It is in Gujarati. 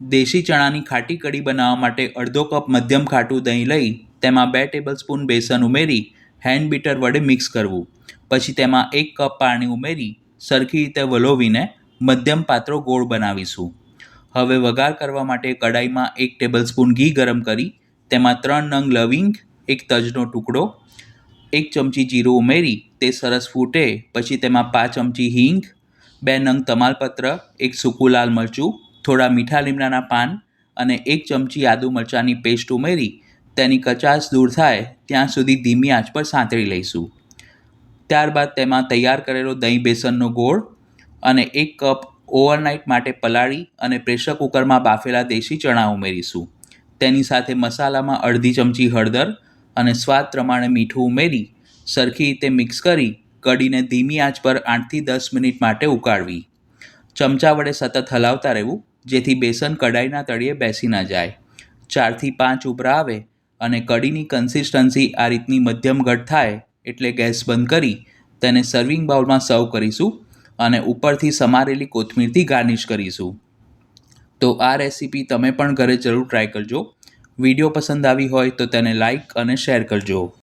દેશી ચણાની ખાટી કઢી બનાવવા માટે અડધો કપ મધ્યમ ખાટું દહીં લઈ, તેમાં બે ટેબલસ્પૂન બેસન ઉમેરી હેન્ડ બીટર વડે મિક્સ કરવું. પછી તેમાં એક કપ પાણી ઉમેરી, સરખી રીતે વલોવીને મધ્યમ પાત્રો ગોળ બનાવીશું. હવે વઘાર કરવા માટે કડાઈમાં એક ટેબલસ્પૂન ઘી ગરમ કરી, તેમાં ત્રણ નંગ લવિંગ, એક તજનો ટુકડો, એક ચમચી જીરું ઉમેરી, તે સરસ ફૂટે, પછી તેમાં પાંચ ચમચી હિંગ, બે નંગ તમાલપત્ર, એક સૂકું લાલ મરચું થોડા મીઠા લીમડાના પાન અને એક ચમચી આદુ મરચાંની પેસ્ટ ઉમેરી, તેની કચાશ દૂર થાય, ત્યાં સુધી ધીમી આંચ પર સાંતળી લઈશું. ત્યારબાદ તેમાં તૈયાર કરેલો દહીં બેસનનો ગોળ અને એક કપ ઓવરનાઇટ માટે પલાળી અને પ્રેશર કુકરમાં બાફેલા દેશી ચણા ઉમેરીશું. તેની સાથે મસાલામાં અડધી ચમચી હળદર અને સ્વાદ પ્રમાણે મીઠું ઉમેરી, સરખી રીતે મિક્સ કરી, કઢીને ધીમી આંચ પર આઠથી દસ મિનિટ માટે ઉકાળવી. ચમચા વડે સતત હલાવતા રહેવું જેથી બેસન કઢાઈના તળિયે બેસી ન જાય. ચારથી પાંચ ઉભરા આવે અને કઢીની કન્સિસ્ટન્સી આ રીતની મધ્યમ ઘટ થાય એટલે ગેસ બંધ કરી તેને સર્વિંગ બાઉલમાં સર્વ કરીશું અને ઉપરથી સમારેલી કોથમીરથી ગાર્નિશ કરીશું. તો આ રેસીપી તમે પણ ઘરે જરૂર ટ્રાય કરજો. વીડિયો પસંદ આવી હોય તો તેને લાઈક અને શેર કરજો.